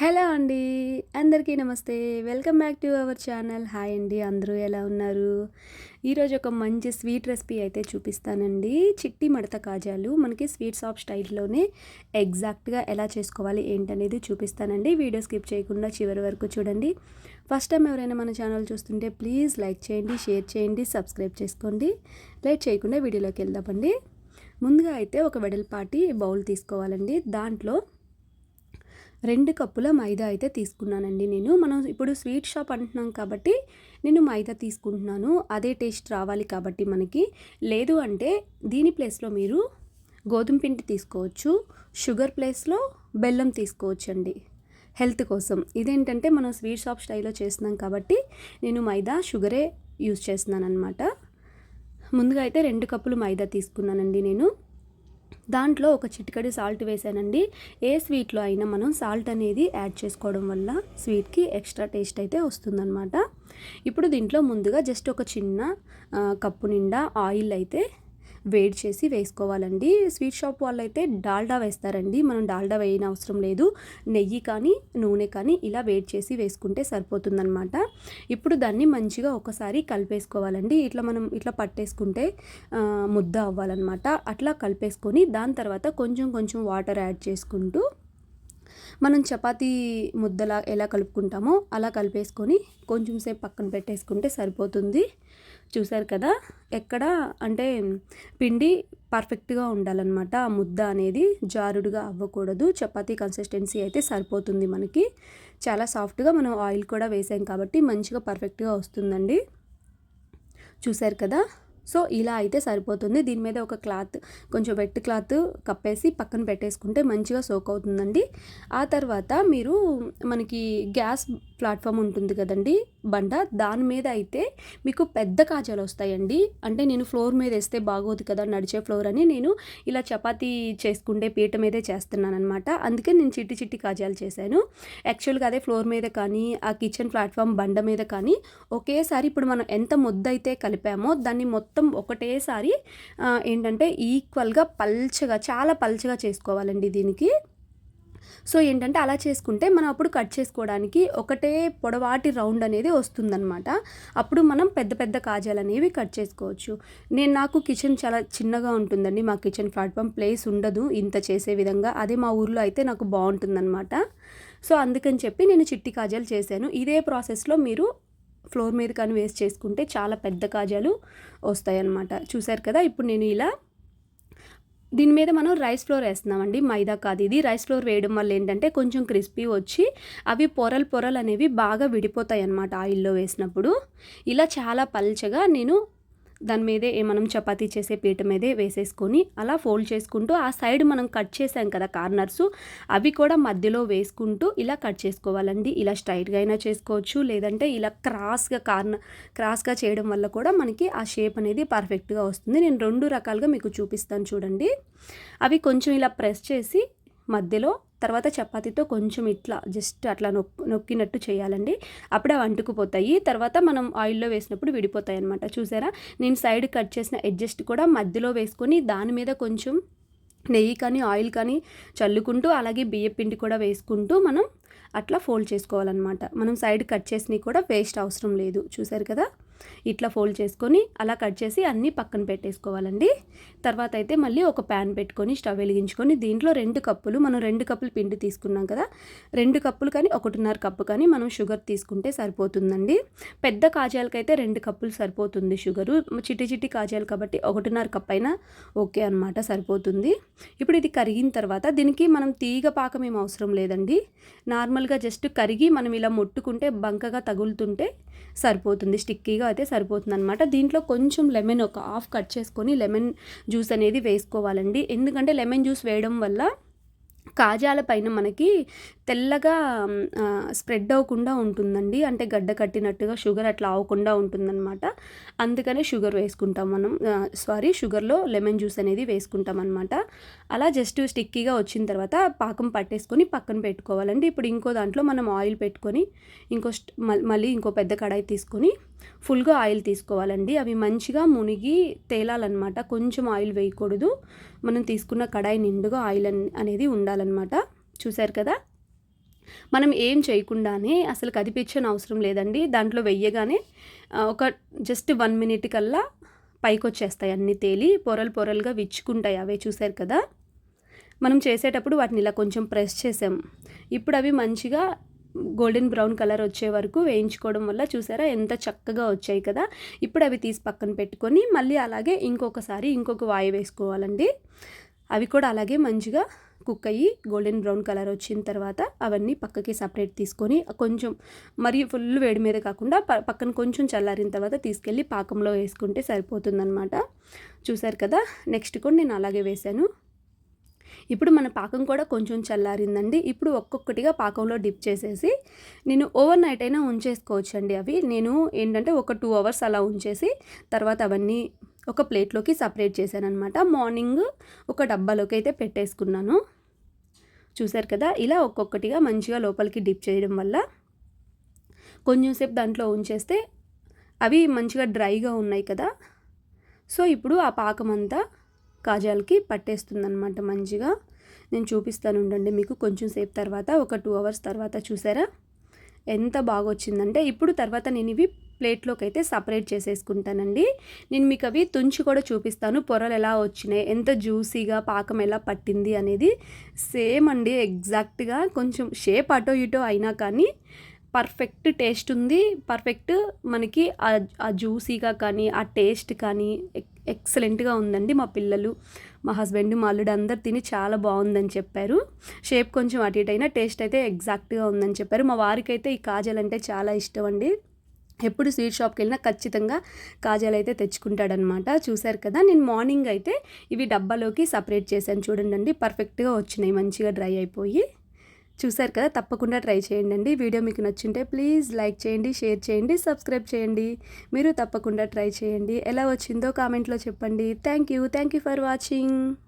Hello అండి అందరికీ నమస్తే. Welcome back to our channel. Hi అండి అందరూ ఎలా ఉన్నారు? ఈరోజు ఒక మంచి స్వీట్ రెసిపీ అయితే చూపిస్తానండి. చిట్టి మడత కాజాలు. మనకి స్వీట్ షాప్ స్టైల్లోనే ఎగ్జాక్ట్గా ఎలా చేసుకోవాలి ఏంటనేది చూపిస్తానండి. వీడియో స్కిప్ చేయకుండా చివరి వరకు చూడండి. ఫస్ట్ టైం ఎవరైనా మన ఛానల్ చూస్తుంటే ప్లీజ్ లైక్ చేయండి షేర్ చేయండి సబ్స్క్రైబ్ చేసుకోండి. లేట్ చేయకుండా వీడియోలోకి వెళ్దామండి. ముందుగా అయితే ఒక వెడల్పాటి బౌల్ తీసుకోవాలండి. దాంట్లో రెండు కప్పుల మైదా అయితే తీసుకున్నానండి నేను. మనం ఇప్పుడు స్వీట్ షాప్ అంటున్నాం కాబట్టి నేను మైదా తీసుకుంటున్నాను. అదే టేస్ట్ రావాలి కాబట్టి మనకి. లేదు అంటే దీని ప్లేస్లో మీరు గోధుమ పిండి తీసుకోవచ్చు. షుగర్ ప్లేస్లో బెల్లం తీసుకోవచ్చు అండి హెల్త్ కోసం. ఇదేంటంటే మనం స్వీట్ షాప్ స్టైల్లో చేస్తున్నాం కాబట్టి నేను మైదా షుగరే యూజ్ చేస్తున్నాను అనమాట ముందుగా అయితే రెండు కప్పులు మైదా తీసుకున్నానండి నేను. దాంట్లో ఒక చిటికడి సాల్ట్ వేసానండి. ఏ స్వీట్లో అయినా మనం సాల్ట్ అనేది యాడ్ చేసుకోవడం వల్ల స్వీట్కి ఎక్స్ట్రా టేస్ట్ అయితే వస్తుందన్నమాట. ఇప్పుడు దీంట్లో ముందుగా జస్ట్ ఒక చిన్న కప్పు నిండా ఆయిల్ అయితే వేడి చేసి వేసుకోవాలండి. స్వీట్ షాప్ వాళ్ళు అయితే డాల్డా వేస్తారండి. మనం డాల్డా వేయని అవసరం లేదు. నెయ్యి కానీ నూనె కానీ ఇలా వేడి చేసి వేసుకుంటే సరిపోతుందనమాట ఇప్పుడు దాన్ని మంచిగా ఒకసారి కలిపేసుకోవాలండి. ఇట్లా మనం ఇట్లా పట్టేసుకుంటే ముద్ద అవ్వాలన్నమాట. అట్లా కలిపేసుకొని దాని తర్వాత కొంచెం కొంచెం వాటర్ యాడ్ చేసుకుంటూ మనం చపాతీ ముద్దలా ఎలా కలుపుకుంటామో అలా కలిపేసుకొని కొంచెం సేపు పక్కన పెట్టేసుకుంటే సరిపోతుంది. చూసారు కదా? ఎక్కడ? అంటే పిండి పర్ఫెక్ట్గా ఉండాలన్నమాట. ఆ ముద్ద అనేది జారుడుగా అవ్వకూడదు. చపాతీ కన్సిస్టెన్సీ అయితే సరిపోతుంది మనకి. చాలా సాఫ్ట్గా మనం ఆయిల్ కూడా వేసాం కాబట్టి మంచిగా పర్ఫెక్ట్గా వస్తుందండి. చూసారు కదా? సో ఇలా అయితే సరిపోతుంది. దీని మీద ఒక క్లాత్ కొంచెం వెట్ క్లాత్ కప్పేసి పక్కన పెట్టేసుకుంటే మంచిగా సోక్ అవుతుందండి. ఆ తర్వాత మీరు మనకి గ్యాస్ ప్లాట్ఫామ్ ఉంటుంది కదండి బండ. దాని మీద అయితే మీకు పెద్ద కాజాలు వస్తాయండి. అంటే నేను ఫ్లోర్ మీద వేస్తే బాగోదు కదా నడిచే ఫ్లోర్ అని నేను ఇలా చపాతీ చేసుకుంటే పీట మీదే చేస్తున్నాను అనమాట అందుకే నేను చిట్టి చిట్టి కాజాలు చేశాను. యాక్చువల్గా అదే ఫ్లోర్ మీద కానీ ఆ కిచెన్ ప్లాట్ఫామ్ బండ మీద కానీ ఒకేసారి ఇప్పుడు మనం ఎంత ముద్ద అయితే కలిపామో దాన్ని మొత్తం ఒకటేసారి ఏంటంటే ఈక్వల్గా పల్చగా చాలా పల్చగా చేసుకోవాలండి దీనికి. సో ఏంటంటే అలా చేసుకుంటే మనం అప్పుడు కట్ చేసుకోవడానికి ఒకటే పొడవాటి రౌండ్ అనేది వస్తుందన్నమాట. అప్పుడు మనం పెద్ద పెద్ద కాజాలు అనేవి కట్ చేసుకోవచ్చు. నేను నాకు కిచెన్ చాలా చిన్నగా ఉంటుందండి. మా కిచెన్ ప్లాట్ఫామ్ ప్లేస్ ఉండదు. ఇంత చేసే విధంగా అదే మా ఊర్లో అయితే నాకు బాగుంటుందన్నమాట. సో అందుకని చెప్పి నేను చిట్టి కాజాలు చేశాను. ఇదే ప్రాసెస్లో మీరు ఫ్లోర్ మీద కానీ వేస్ట్ చేసుకుంటే చాలా పెద్ద కాజాలు వస్తాయి అన్నమాట కదా? ఇప్పుడు నేను ఇలా దీని మీద మనం రైస్ ఫ్లోర్ వేస్తున్నామండి. మైదా కాదు ఇది. రైస్ ఫ్లోర్ వేయడం వల్ల ఏంటంటే కొంచెం క్రిస్పీ వచ్చి అవి పొరలు పొరలు అనేవి బాగా విడిపోతాయి అన్నమాట ఆయిల్లో వేసినప్పుడు. ఇలా చాలా పల్చగా నేను దాని మీదే మనం చపాతీ చేసే పీట మీదే వేసేసుకొని అలా ఫోల్డ్ చేసుకుంటూ ఆ సైడ్ మనం కట్ చేసాం కదా కార్నర్స్ అవి కూడా మధ్యలో వేసుకుంటూ ఇలా కట్ చేసుకోవాలండి. ఇలా స్ట్రైట్గా అయినా చేసుకోవచ్చు లేదంటే ఇలా క్రాస్గా కార్నర్ క్రాస్గా చేయడం వల్ల కూడా మనకి ఆ షేప్ అనేది పర్ఫెక్ట్గా వస్తుంది. నేను రెండు రకాలుగా మీకు చూపిస్తాను చూడండి. అవి కొంచెం ఇలా ప్రెస్ చేసి మధ్యలో తర్వాత చపాతీతో కొంచెం ఇట్లా జస్ట్ అట్లా నొక్ నొక్కినట్టు చేయాలండి. అప్పుడే వంటుకుపోతాయి తర్వాత మనం ఆయిల్లో వేసినప్పుడు విడిపోతాయి అనమాట చూసారా? నేను సైడ్ కట్ చేసిన అడ్జస్ట్ కూడా మధ్యలో వేసుకొని దాని మీద కొంచెం నెయ్యి కానీ ఆయిల్ కానీ చల్లుకుంటూ అలాగే బియ్య పిండి కూడా వేసుకుంటూ మనం అట్లా ఫోల్డ్ చేసుకోవాలన్నమాట. మనం సైడ్ కట్ చేసినవి కూడా వేస్ట్ అవసరం లేదు. చూసారు కదా? ఇట్లా ఫోల్డ్ చేసుకొని అలా కట్ చేసి అన్నీ పక్కన పెట్టేసుకోవాలండి. తర్వాత అయితే మళ్ళీ ఒక ప్యాన్ పెట్టుకొని స్టవ్ వెలిగించుకొని దీంట్లో రెండు కప్పులు మనం రెండు కప్పులు పిండి తీసుకున్నాం కదా రెండు కప్పులు కానీ ఒకటిన్నర కప్పు కానీ మనం షుగర్ తీసుకుంటే సరిపోతుందండి. పెద్ద కాజాలకైతే రెండు కప్పులు సరిపోతుంది షుగరు. చిట్టి చిట్టి కాజాలు కాబట్టి ఒకటిన్నర కప్ అయినా ఓకే అనమాట సరిపోతుంది. ఇప్పుడు ఇది కరిగిన తర్వాత దీనికి మనం తీగ పాకం ఏం అవసరం లేదండి. నార్మల్గా జస్ట్ కరిగి మనం ఇలా ముట్టుకుంటే బంకగా తగులుతుంటే సరిపోతుంది స్టిక్కీగా అయితే సరిపోతుంది అనమాట దీంట్లో కొంచెం లెమన్ ఒక హాఫ్ కట్ చేసుకొని లెమన్ జ్యూస్ అనేది వేసుకోవాలండి. ఎందుకంటే లెమన్ జ్యూస్ వేయడం వల్ల కాజాల పైన మనకి తెల్లగా స్ప్రెడ్ అవ్వకుండా ఉంటుందండి. అంటే గడ్డ కట్టినట్టుగా షుగర్ అట్లా అవ్వకుండా ఉంటుందన్నమాట. అందుకనే షుగర్ వేసుకుంటాం మనం. సారీ షుగర్లో లెమన్ జ్యూస్ అనేది వేసుకుంటాం అనమాట అలా జస్ట్ స్టిక్కీగా వచ్చిన తర్వాత పాకం పట్టేసుకొని పక్కన పెట్టుకోవాలండి. ఇప్పుడు ఇంకో దాంట్లో మనం ఆయిల్ పెట్టుకొని ఇంకో మళ్ళీ ఇంకో పెద్ద కడాయి తీసుకొని ఫుల్గా ఆయిల్ తీసుకోవాలండి. అవి మంచిగా మునిగి తేలాలన్నమాట. కొంచెం ఆయిల్ వేయకూడదు. మనం తీసుకున్న కడాయి నిండుగా ఆయిల్ అనేది ఉండాలన్నమాట. చూశారు కదా? మనం ఏం చేయకుండానే అసలు కదిపించని అవసరం లేదండి. దాంట్లో వెయ్యగానే ఒక జస్ట్ వన్ మినిట్ కల్లా పైకి వచ్చేస్తాయి అన్నీ తేలి పొరలు పొరలుగా విచ్చుకుంటాయి అవే చూశారు కదా? మనం చేసేటప్పుడు వాటిని ఇలా కొంచెం ప్రెస్ చేసాం. ఇప్పుడు అవి మంచిగా గోల్డెన్ బ్రౌన్ కలర్ వచ్చే వరకు వేయించుకోవడం వల్ల చూసారా ఎంత చక్కగా వచ్చాయి కదా? ఇప్పుడు అవి తీసి పక్కన పెట్టుకొని మళ్ళీ అలాగే ఇంకొకసారి ఇంకొక వాయి వేసుకోవాలండి. అవి కూడా అలాగే మంచిగా కుక్ అయ్యి గోల్డెన్ బ్రౌన్ కలర్ వచ్చిన తర్వాత అవన్నీ పక్కకి సపరేట్ తీసుకొని కొంచెం మరి ఫుల్ వేడి మీద కాకుండా పక్కన కొంచెం చల్లారిన తర్వాత తీసుకెళ్ళి పాకంలో వేసుకుంటే సరిపోతుందనమాట చూసారు కదా? నెక్స్ట్ కూడా నేను అలాగే వేశాను. ఇప్పుడు మన పాకం కూడా కొంచెం చల్లారిందండి. ఇప్పుడు ఒక్కొక్కటిగా పాకంలో డిప్ చేసేసి నేను ఓవర్ నైట్ అయినా ఉంచేసుకోవచ్చు అండి అవి. నేను ఏంటంటే ఒక టూ అవర్స్ అలా ఉంచేసి తర్వాత అవన్నీ ఒక ప్లేట్లోకి సపరేట్ చేశాను అనమాట మార్నింగ్ ఒక డబ్బాలోకి అయితే పెట్టేసుకున్నాను. చూసారు కదా ఇలా ఒక్కొక్కటిగా మంచిగా లోపలికి డిప్ చేయడం వల్ల కొంచెం సేపు దాంట్లో ఉంచేస్తే అవి మంచిగా డ్రైగా ఉన్నాయి కదా. సో ఇప్పుడు ఆ పాకం అంతా కాజాలకి పట్టేస్తుందన్నమాట మంచిగా. నేను చూపిస్తాను ఉండండి మీకు కొంచెం సేపు తర్వాత ఒక టూ అవర్స్ తర్వాత చూసారా? ఎంత బాగా వచ్చిందంటే ఇప్పుడు తర్వాత నేను ఇవి ప్లేట్లోకి అయితే సపరేట్ చేసేసుకుంటానండి. నేను మీకు అవి తుంచి కూడా చూపిస్తాను. పొరలు ఎలా వచ్చినాయి ఎంత జ్యూసీగా పాకం ఎలా పట్టింది అనేది సేమ్ అండి ఎగ్జాక్ట్గా. కొంచెం షేప్ అటో ఇటో అయినా కానీ పర్ఫెక్ట్ టేస్ట్ ఉంది. పర్ఫెక్ట్ మనకి ఆ- జ్యూసీగా కానీ ఆ టేస్ట్ కానీ ఎక్సలెంట్గా ఉందండి మా పిల్లలు. మా హస్బెండ్ మా అల్లుడు అందరు తిని చాలా బాగుందని చెప్పారు. షేప్ కొంచెం అటు ఇటు అయినా టేస్ట్ అయితే ఎగ్జాక్ట్గా ఉందని చెప్పారు. మా వారికైతే ఈ కాజల్ అంటే చాలా ఇష్టం అండి. ఎప్పుడు స్వీట్ షాప్కి వెళ్ళినా ఖచ్చితంగా కాజాలు అయితే తెచ్చుకుంటాడనమాట. చూశారు కదా నేను మార్నింగ్ అయితే ఇవి డబ్బాలోకి సపరేట్ చేశాను చూడండి పర్ఫెక్ట్గా వచ్చినాయి మంచిగా డ్రై అయిపోయి. చూశారు కదా తప్పకుండా ట్రై చేయండి వీడియో మీకు నచ్చుంటే ప్లీజ్ లైక్ చేయండి షేర్ చేయండి సబ్స్క్రైబ్ చేయండి. మీరు తప్పకుండా ట్రై చేయండి. ఎలా వచ్చిందో కామెంట్లో చెప్పండి. Thank you thank you for watching.